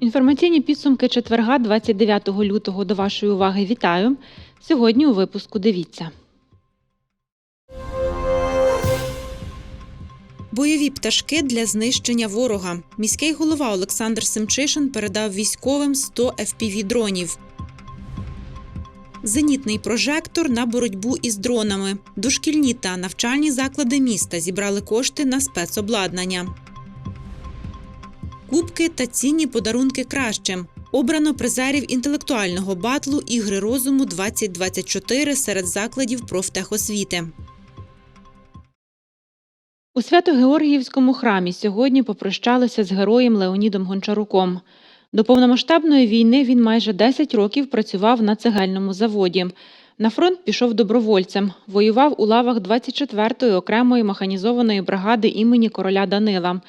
Інформаційні підсумки четверга, 29 лютого. До вашої уваги вітаю. Сьогодні у випуску дивіться. Бойові пташки для знищення ворога. Міський голова Олександр Семчишин передав військовим 100 FPV-дронів. Зенітний прожектор на боротьбу із дронами. Дошкільні та навчальні заклади міста зібрали кошти на спецобладнання. Кубки та цінні подарунки кращим. Обрано призерів інтелектуального батлу Ігри розуму 2024 серед закладів профтехосвіти. У Свято-Георгіївському храмі сьогодні попрощалися з героєм Леонідом Гончаруком. До повномасштабної війни він майже 10 років працював на цегельному заводі. На фронт пішов добровольцем, воював у лавах 24-ї окремої механізованої бригади імені короля Данила.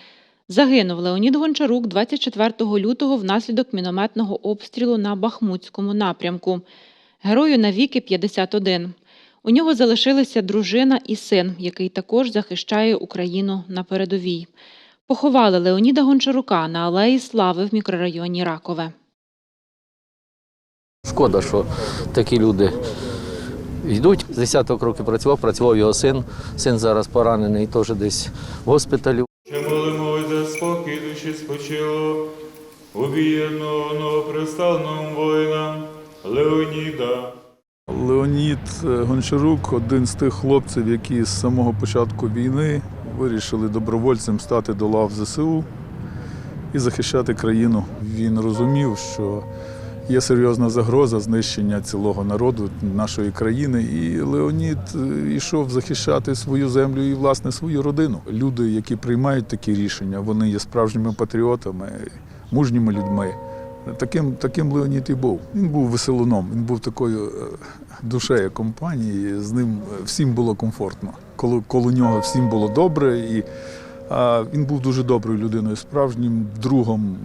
Загинув Леонід Гончарук 24 лютого внаслідок мінометного обстрілу на Бахмутському напрямку. Герою навіки 51. У нього залишилися дружина і син, який також захищає Україну на передовій. Поховали Леоніда Гончарука на Алеї Слави в мікрорайоні Ракове. Шкода, що такі люди йдуть. З десяток років працював, працював його син. Син зараз поранений теж десь в госпіталі. Ще молимось за спокій душі спочило, убієно новоприставним воїнам Леоніда. Леонід е, Гончарук один з тих хлопців, які з самого початку війни вирішили добровольцем стати до лав ЗСУ і захищати країну. Він розумів, що є серйозна загроза знищення цілого народу нашої країни. І Леонід е, йшов захищати свою землю і власне свою родину. Люди, які приймають такі рішення, вони є справжніми патріотами, мужніми людьми. Таким, таким Леонід і був. Він був веселуном, він був такою е, душею компанії, з ним е, всім було комфортно. Коло, коло нього всім було добре. І, а, він був дуже доброю людиною, справжнім другом,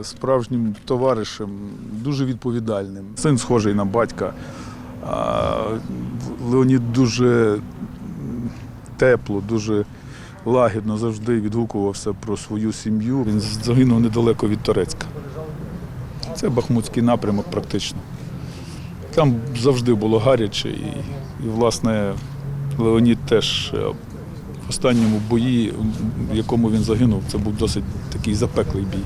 е, справжнім товаришем, дуже відповідальним. Син схожий на батька. А, Леонід дуже тепло, дуже лагідно завжди відгукувався про свою сім'ю. Він загинув недалеко від Торецька. Це Бахмутський напрямок практично. Там завжди було гаряче, і, і власне, Леонід теж е, в останньому бої, в якому він загинув, це був досить такий запеклий бій.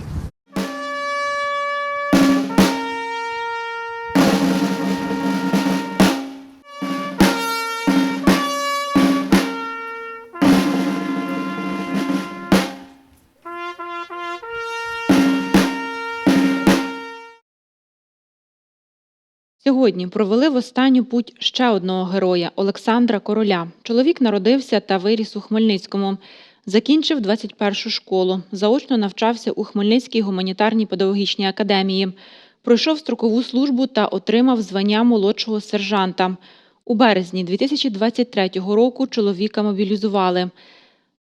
Сьогодні провели в останню путь ще одного героя Олександра Короля. Чоловік народився та виріс у Хмельницькому. Закінчив 21-шу школу. Заочно навчався у Хмельницькій гуманітарній педагогічній академії. Пройшов строкову службу та отримав звання молодшого сержанта. У березні 2023 року чоловіка мобілізували.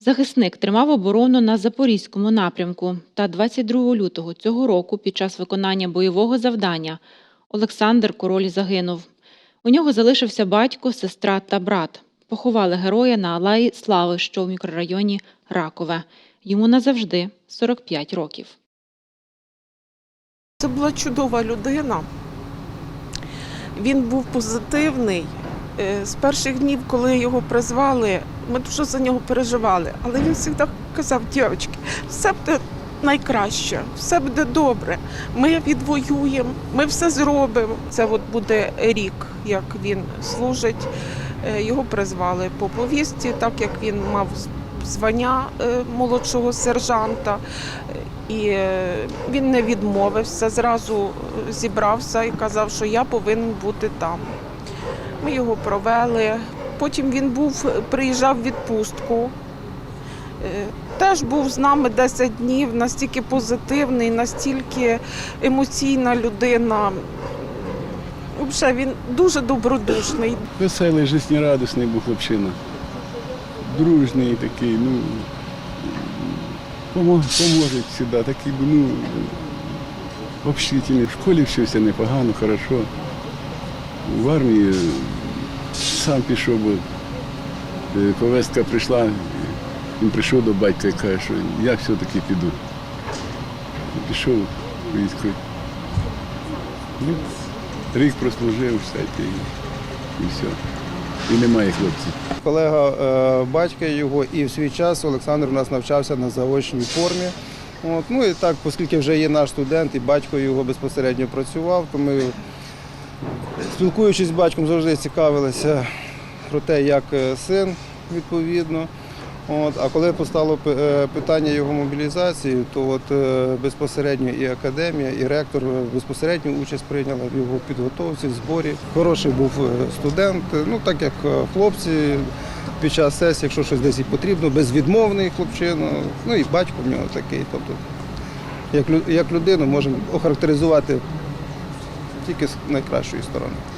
Захисник тримав оборону на Запорізькому напрямку. Та 22 лютого цього року, під час виконання бойового завдання, Олександр Король загинув. У нього залишився батько, сестра та брат. Поховали героя на Алеї Слави, що в мікрорайоні Ракове. Йому назавжди 45 років. Це була чудова людина. Він був позитивний. Е, З перших днів, коли його призвали, ми дуже за нього переживали. Але він завжди казав, дівчатки, все буде найкраще, все буде добре. Ми відвоюємо, ми все зробимо. Це от буде рік, як він служить. Е, Його призвали по повісті, так як він мав звання е, молодшого сержанта. І е, він не відмовився, зразу зібрався і казав, що я повинен бути там. Ми його провели. Потім він був, приїжджав в відпустку. Теж був з нами 10 днів, настільки позитивний, настільки емоційна людина. Взагалі, він дуже добродушний. Веселий, жизнерадісний був хлопчина. Дружний такий, ну поможе завжди. Такий, ну, общительний. В школі вчився непогано, хорошо. В армії сам пішов, бо е, повестка прийшла, він прийшов до батька і каже, що я все-таки піду. Пішов військо. Ну, рік прослужив, все, і, і все. І немає хлопців. Колега е, батька його і в свій час Олександр у нас навчався на заочній формі. От, ну і так, оскільки вже є наш студент і батько його безпосередньо працював, то ми, спілкуючись з батьком, завжди цікавилися про те, як е, син відповідно. От, а коли постало е, питання його мобілізації, то от е, безпосередньо і академія, і ректор безпосередню участь прийняла в його підготовці, зборі. Хороший був е, студент, ну так як хлопці під час сесії, якщо щось десь і потрібно, безвідмовний хлопчина. Ну і батько в нього такий. Тобто, як, як людину можемо охарактеризувати тільки з найкращої сторони. –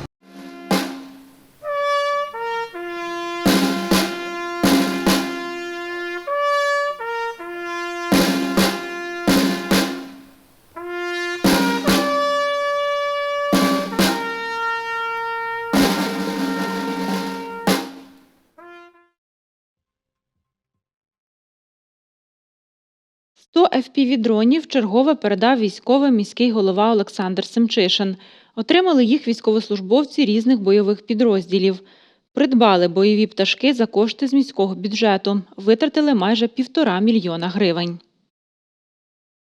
FPV-дронів чергове передав військовий міський голова Олександр Семчишин. Отримали їх військовослужбовці різних бойових підрозділів. Придбали бойові пташки за кошти з міського бюджету. Витратили майже півтора мільйона гривень.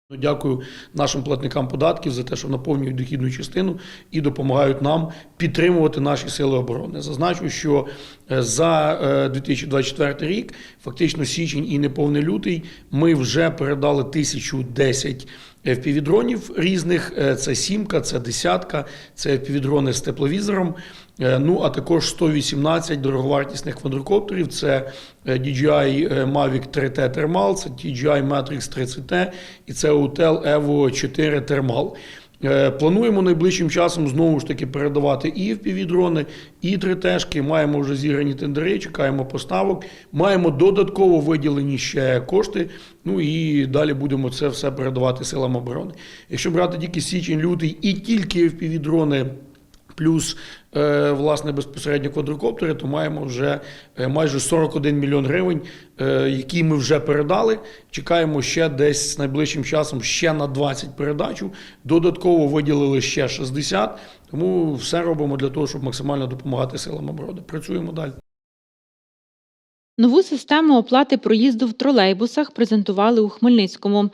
Ну, Дякую нашим платникам податків за те, що наповнюють дохідну частину і допомагають нам підтримувати наші сили оборони. Зазначу, що е, за е, 2024 рік, фактично січень і неповний лютий, ми вже передали 1010 FPV-дронів різних. Е, Це сімка, це десятка, це FPV-дрони з тепловізором. Е, Ну а також 118 дороговартісних квадрокоптерів. Це е, DJI Mavic 3T Thermal, це DJI Matrix 30T і це Autel Evo 4 Thermal. Е, Плануємо найближчим часом знову ж таки передавати і FPV-дрони, і 3T-шки. Маємо вже зіграні тендери, чекаємо поставок. Маємо додатково виділені ще кошти. Ну і далі будемо це все передавати силам оборони. Якщо брати тільки січень, лютий і тільки FPV-дрони плюс е, власне безпосередньо квадрокоптери, то маємо вже е, майже 41 мільйон гривень, е, які ми вже передали. Чекаємо ще десь з найближчим часом ще на 20 передачу. Додатково виділили ще 60. Тому все робимо для того, щоб максимально допомагати силам оборони. Працюємо далі. Нову систему оплати проїзду в тролейбусах презентували у Хмельницькому.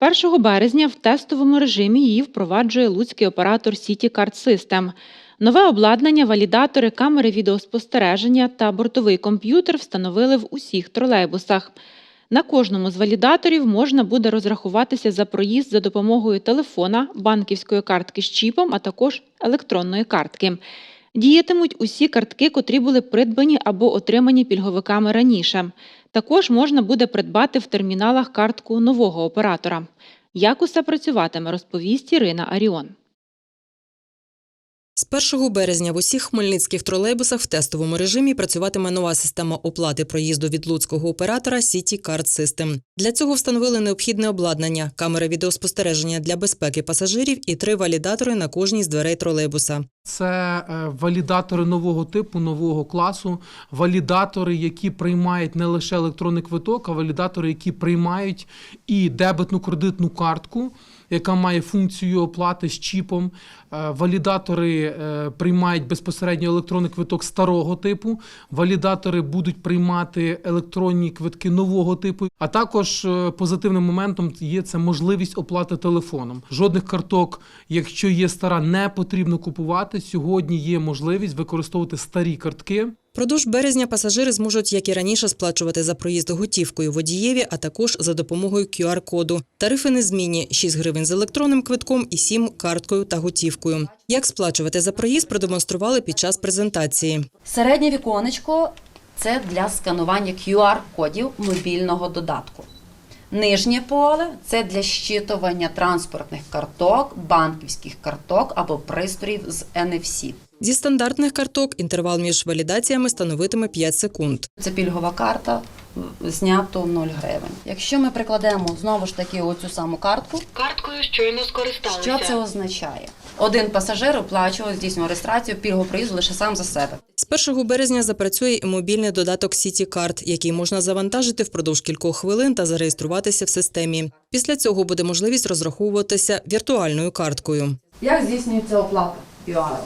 З 1 березня в тестовому режимі її впроваджує луцький оператор City Card System. Нове обладнання, валідатори, камери відеоспостереження та бортовий комп'ютер встановили в усіх тролейбусах. На кожному з валідаторів можна буде розрахуватися за проїзд за допомогою телефона, банківської картки з чіпом, а також електронної картки. Діятимуть усі картки, котрі були придбані або отримані пільговиками раніше. Також можна буде придбати в терміналах картку нового оператора. Як усе працюватиме, розповість Ірина Аріон. З 1 березня в усіх хмельницьких тролейбусах в тестовому режимі працюватиме нова система оплати проїзду від луцького оператора City Card System. Для цього встановили необхідне обладнання, камери відеоспостереження для безпеки пасажирів і три валідатори на кожній з дверей тролейбуса. Це е, валідатори нового типу, нового класу, валідатори, які приймають не лише електронний квиток, а валідатори, які приймають і дебетну кредитну картку, яка має функцію оплати з чіпом. Е, Валідатори е, приймають безпосередньо електронний квиток старого типу. Валідатори будуть приймати електронні квитки нового типу. А також е, позитивним моментом є це можливість оплати телефоном. Жодних карток, якщо є стара, не потрібно купувати. Сьогодні є можливість використовувати старі картки. Продовж березня пасажири зможуть, як і раніше, сплачувати за проїзд готівкою водієві, а також за допомогою QR-коду. Тарифи незмінні – 6 гривень з електронним квитком і 7 – карткою та готівкою. Як сплачувати за проїзд, продемонстрували під час презентації. Середнє віконечко це для сканування QR-кодів мобільного додатку. Нижнє поле це для щитування транспортних карток, банківських карток або пристроїв з NFC. Зі стандартних карток інтервал між валідаціями становитиме 5 секунд. Це пільгова карта, знято 0 гривень. Якщо ми прикладемо знову ж таки оцю саму картку, Карткою щойно скористалися. що це означає? Один пасажир оплачував здійснював реєстрацію пільгового проїзду лише сам за себе. З 1 березня запрацює і мобільний додаток CityCard, який можна завантажити впродовж кількох хвилин та зареєструватися в системі. Після цього буде можливість розраховуватися віртуальною карткою. Як здійснюється оплата QR?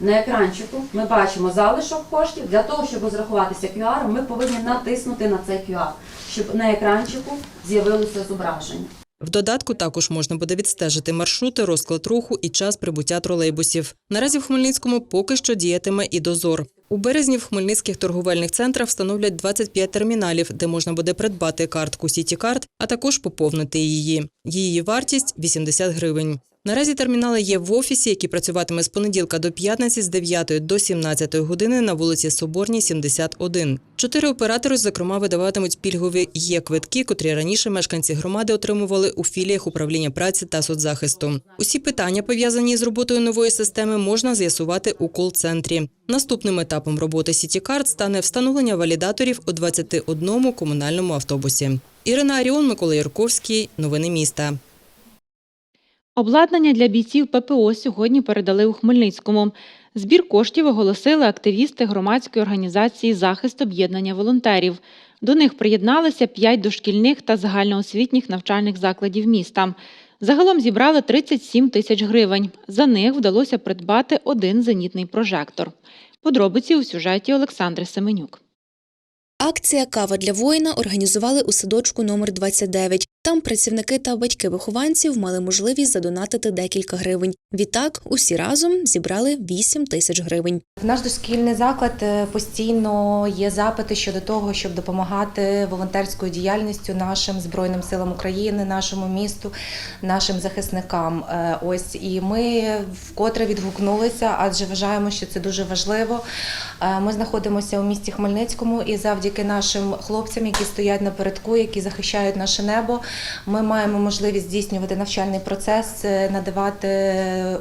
На екранчику ми бачимо залишок коштів. Для того, щоб розрахуватися QR, ми повинні натиснути на цей QR, щоб на екранчику з'явилося зображення. В додатку також можна буде відстежити маршрути, розклад руху і час прибуття тролейбусів. Наразі в Хмельницькому поки що діятиме і дозор. У березні в хмельницьких торговельних центрах встановлять 25 терміналів, де можна буде придбати картку CityCard, а також поповнити її. Її вартість 80 гривень. Наразі термінали є в офісі, який працюватиме з понеділка до п'ятниці з 9 до 17 години на вулиці Соборній, 71. Чотири оператори, зокрема, видаватимуть пільгові є квитки, котрі раніше мешканці громади отримували у філіях управління праці та соцзахисту. Усі питання, пов'язані з роботою нової системи, можна з'ясувати у кол-центрі. Наступним етапом роботи CityCard стане встановлення валідаторів у 21 комунальному автобусі. Ірина Аріон, Микола Ярковський. Новини міста. Обладнання для бійців ППО сьогодні передали у Хмельницькому. Збір коштів оголосили активісти громадської організації Захист об'єднання волонтерів. До них приєдналися п'ять дошкільних та загальноосвітніх навчальних закладів міста. Загалом зібрали 37 тисяч гривень. За них вдалося придбати один зенітний прожектор. Подробиці у сюжеті Олександри Семенюк. Акція Кава для воїна організували у садочку номер 29. Там працівники та батьки вихованців мали можливість задонатити декілька гривень. Відтак усі разом зібрали 8 тисяч гривень. В наш дошкільний заклад е, постійно є запити щодо того, щоб допомагати волонтерською діяльністю нашим збройним силам України, нашому місту, нашим захисникам. Е, Ось і ми вкотре відгукнулися, адже вважаємо, що це дуже важливо. Е, Ми знаходимося у місті Хмельницькому, і завдяки нашим хлопцям, які стоять напередку, які захищають наше небо, ми маємо можливість здійснювати навчальний процес, е, надавати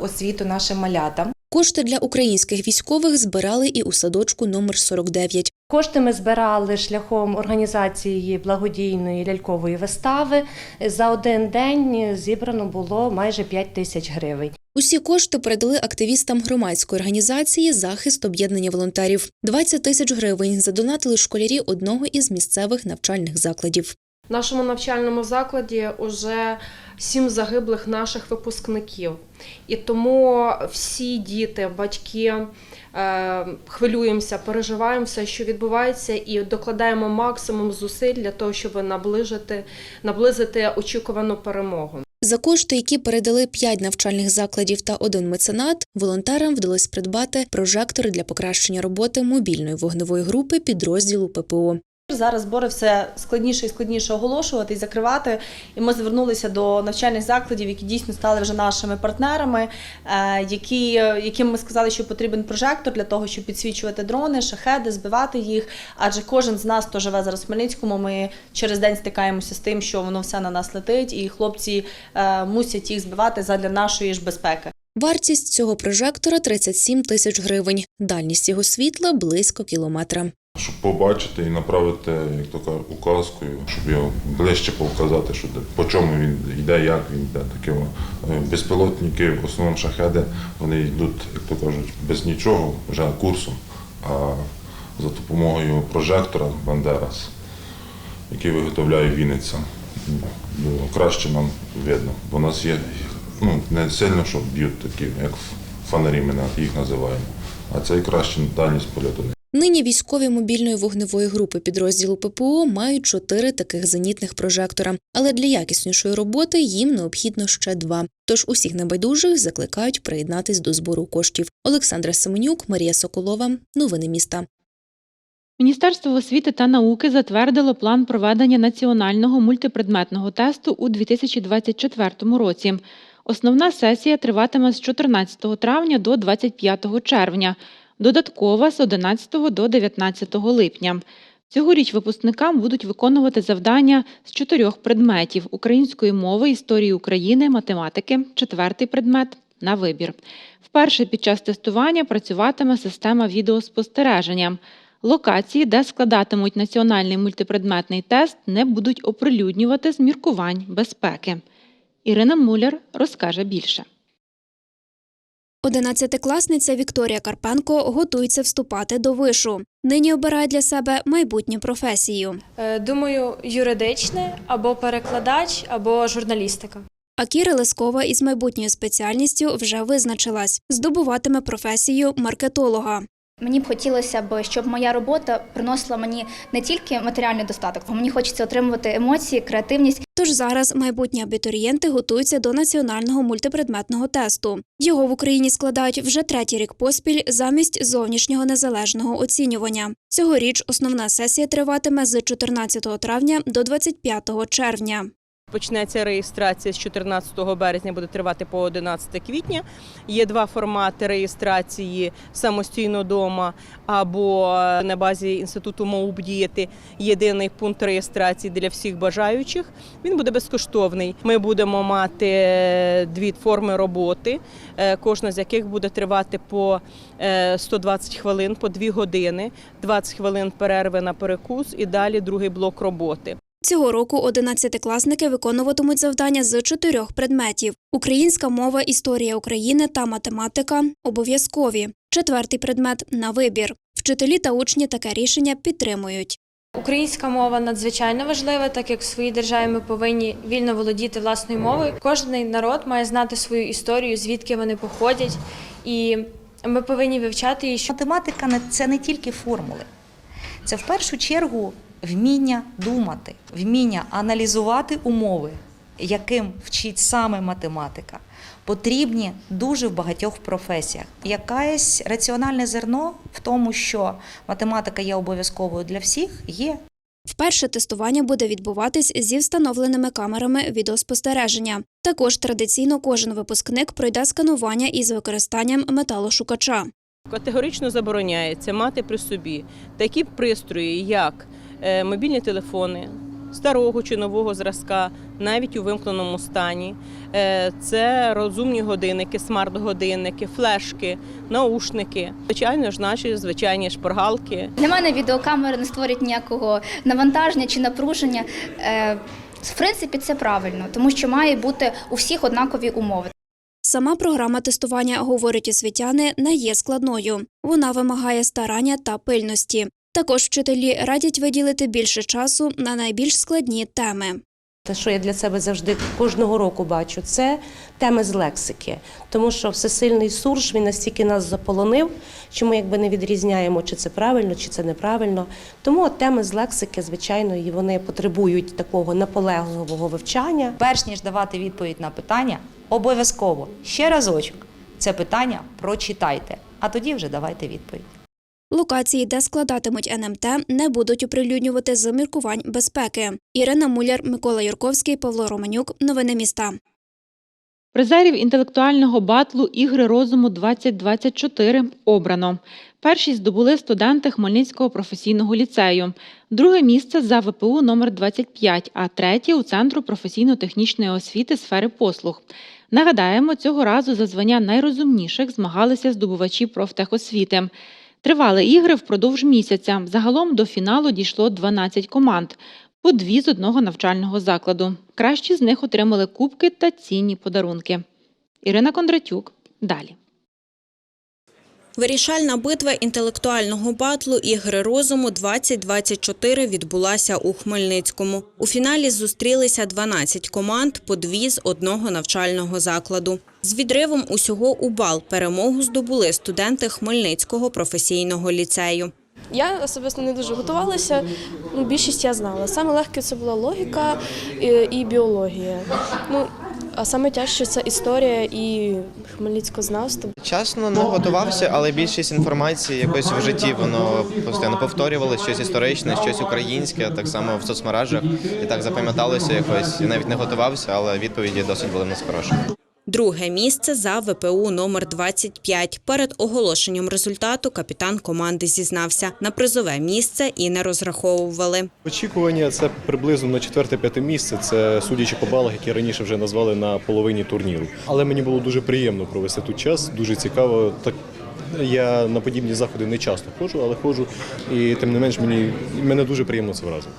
освіту нашим малятам. Кошти для українських військових збирали і у садочку номер 49. Кошти ми збирали шляхом організації благодійної лялькової вистави. За один день зібрано було майже 5 тисяч гривень. Усі кошти передали активістам громадської організації Захист об'єднання волонтерів. 20 тисяч гривень задонатили школярі одного із місцевих навчальних закладів. В нашому навчальному закладі вже сім загиблих наших випускників. І тому всі діти, батьки хвилюємося, переживаємо все, що відбувається, і докладаємо максимум зусиль для того, щоб наближити, наблизити очікувану перемогу. За кошти, які передали п'ять навчальних закладів та один меценат, волонтерам вдалося придбати прожектори для покращення роботи мобільної вогневої групи підрозділу ППО. Зараз збори все складніше і складніше оголошувати і закривати. І ми звернулися до навчальних закладів, які дійсно стали вже нашими партнерами, е, які, яким ми сказали, що потрібен прожектор для того, щоб підсвічувати дрони, шахеди, збивати їх. Адже кожен з нас, хто живе зараз в Хмельницькому, ми через день стикаємося з тим, що воно все на нас летить, і хлопці е, мусять їх збивати задля нашої ж безпеки. Вартість цього прожектора 37 тисяч гривень. Дальність його світла близько кілометра. Щоб побачити і направити, як то кажуть, указкою, щоб його ближче показати, що по чому він йде, як він йде. Таке о. Е, безпілотники, в основному шахеди, вони йдуть, як то кажуть, без нічого, вже курсом, а за допомогою прожектора Бандерас, який виготовляє Вінниця. Краще нам видно. Бо у нас є ну, не сильно, що б'ють такі, як фонарі, ми їх називаємо, а це і краще дальність польоту. Нині військові мобільної вогневої групи підрозділу ППО мають чотири таких зенітних прожектора, але для якіснішої роботи їм необхідно ще два. Тож усіх небайдужих закликають приєднатись до збору коштів. Олександра Семенюк, Марія Соколова. Новини міста. Міністерство освіти та науки затвердило план проведення національного мультипредметного тесту у 2024 році. Основна сесія триватиме з 14 травня до 25 червня, додаткова з 11 до 19 липня. Цьогоріч випускникам будуть виконувати завдання з чотирьох предметів: української мови, історії України, математики, четвертий предмет на вибір. Вперше під час тестування працюватиме система відеоспостереження. Локації, де складатимуть національний мультипредметний тест, не будуть оприлюднювати з міркувань безпеки. Ірина Муляр розкаже більше. Одинадцятикласниця Вікторія Карпенко готується вступати до вишу. Нині обирає для себе майбутню професію. Е, Думаю, юридичне або перекладач, або журналістика. А Кіра Лескова із майбутньою спеціальністю вже визначилась. Здобуватиме професію маркетолога. Мені б хотілося б, щоб моя робота приносила мені не тільки матеріальний достаток, а мені хочеться отримувати емоції, креативність. Тож зараз майбутні абітурієнти готуються до національного мультипредметного тесту. Його в Україні складають вже третій рік поспіль замість зовнішнього незалежного оцінювання. Цьогоріч основна сесія триватиме з 14 травня до 25 червня. Почнеться реєстрація з 14 березня, буде тривати по 11 квітня. Є два формати реєстрації самостійно вдома або на базі інституту МОУП діяти. Єдиний пункт реєстрації для всіх бажаючих. Він буде безкоштовний. Ми будемо мати дві форми роботи, е, кожна з яких буде тривати по е, 120 хвилин, по 2 години, 20 хвилин перерви на перекус і далі другий блок роботи. Цього року одинадцятикласники виконуватимуть завдання з чотирьох предметів: українська мова, історія України та математика обов'язкові. Четвертий предмет на вибір. Вчителі та учні таке рішення підтримують. Українська мова надзвичайно важлива, так як в своїй державі ми повинні вільно володіти власною мовою. Кожен народ має знати свою історію, звідки вони походять, і ми повинні вивчати її. Математика не- це не тільки формули, це в першу чергу вміння думати, вміння аналізувати умови, яким вчить саме математика, потрібні дуже в багатьох професіях. Якесь раціональне зерно в тому, що математика є обов'язковою для всіх, є. Вперше тестування буде відбуватись зі встановленими камерами відеоспостереження. Також традиційно кожен випускник пройде сканування із використанням металошукача. Категорично забороняється мати при собі такі пристрої, як мобільні телефони старого чи нового зразка, навіть у вимкненому стані. Е, Це розумні годинники, смарт-годинники, флешки, наушники. Звичайно ж, наші звичайні шпаргалки. Для мене відеокамери не створять ніякого навантаження чи напруження. Е, В принципі, це правильно, тому що має бути у всіх однакові умови. Сама програма тестування, говорять освітяни, не є складною. Вона вимагає старання та пильності. Також вчителі радять виділити більше часу на найбільш складні теми. Те, що я для себе завжди кожного року бачу, це теми з лексики. Тому що всесильний сурж він настільки нас заполонив, що ми якби не відрізняємо, чи це правильно, чи це неправильно. Тому от теми з лексики, звичайно, і вони потребують такого наполегливого вивчання. Перш ніж давати відповідь на питання, обов'язково ще разочок це питання прочитайте, а тоді вже давайте відповідь. Локації, де складатимуть НМТ, не будуть оприлюднювати з міркувань безпеки. Ірина Муляр, Микола Юрковський, Павло Романюк. Новини міста. Призерів інтелектуального батлу Ігри розуму 2024 обрано. Першість здобули студенти Хмельницького професійного ліцею. Друге місце за ВПУ номер 25, а третє у Центру професійно-технічної освіти сфери послуг. Нагадаємо, цього разу за звання найрозумніших змагалися здобувачі профтехосвіти. Тривали ігри впродовж місяця. Загалом до фіналу дійшло 12 команд, по дві з одного навчального закладу. Кращі з них отримали кубки та цінні подарунки. Ірина Кондратюк. Далі. Вирішальна битва інтелектуального батлу «Ігри розуму 2024 відбулася у Хмельницькому. У фіналі зустрілися 12 команд по дві з одного навчального закладу. З відривом усього у бал перемогу здобули студенти Хмельницького професійного ліцею. Я особисто не дуже готувалася. Ну, більшість я знала. Саме легке це була логіка і, і біологія. Ну, а саме тяжче це історія і хмельницькознавство. Чесно, не готувався, але більшість інформації якось в житті воно постійно повторювало щось історичне, щось українське, так само в соцмережах. І так запам'яталося якось. Навіть не готувався, але відповіді досить були хороші. Друге місце за ВПУ номер 25. Перед оголошенням результату капітан команди зізнався. На призове місце і не розраховували. Очікування це приблизно на четверте-п'яте місце. Це судячи по балах, які раніше вже назвали на половині турніру. Але мені було дуже приємно провести тут час. Дуже цікаво. Так Я на подібні заходи не часто ходжу, але ходжу, і тим не менш мені мене дуже приємно це вразило.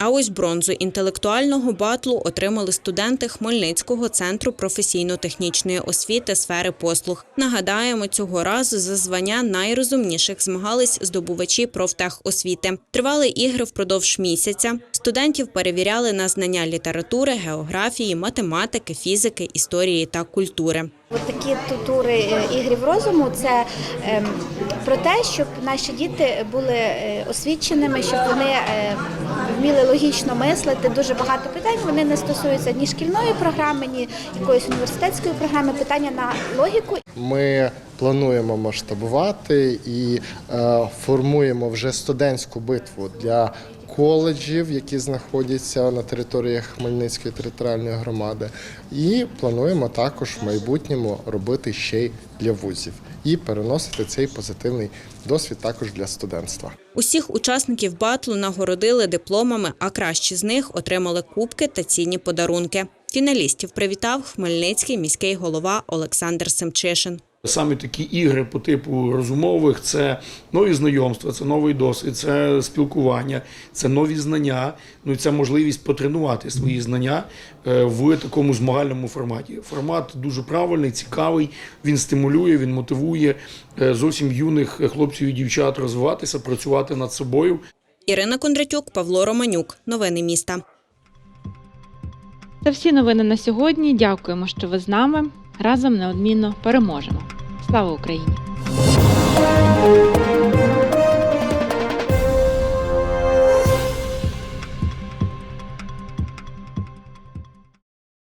А ось бронзу інтелектуального батлу отримали студенти Хмельницького центру професійно-технічної освіти сфери послуг. Нагадаємо, цього разу за звання найрозумніших змагались здобувачі профтехосвіти. Тривали ігри впродовж місяця. Студентів перевіряли на знання літератури, географії, математики, фізики, історії та культури. Такі тури е, ігрів розуму це ем, про те, щоб наші діти були е, освіченими, щоб вони е, вміли логічно мислити. Дуже багато питань вони не стосуються ні шкільної програми, ні якоїсь університетської програми. Питання на логіку. Ми плануємо масштабувати і формуємо вже студентську битву для коледжів, які знаходяться на території Хмельницької територіальної громади. І плануємо також в майбутньому робити ще й для вузів і переносити цей позитивний досвід також для студентства. Усіх учасників батлу нагородили дипломами, а кращі з них отримали кубки та цінні подарунки. Фіналістів привітав Хмельницький міський голова Олександр Семчишин. Саме такі ігри по типу розумових це нові знайомства, це новий досвід, це спілкування, це нові знання. Ну і це можливість потренувати свої знання е, в такому змагальному форматі. Формат дуже правильний, цікавий. Він стимулює, він мотивує е, зовсім юних хлопців і дівчат розвиватися, працювати над собою. Ірина Кондратюк, Павло Романюк. Новини міста. Це всі новини на сьогодні. Дякуємо, що ви з нами. Разом неодмінно переможемо. Слава Україні!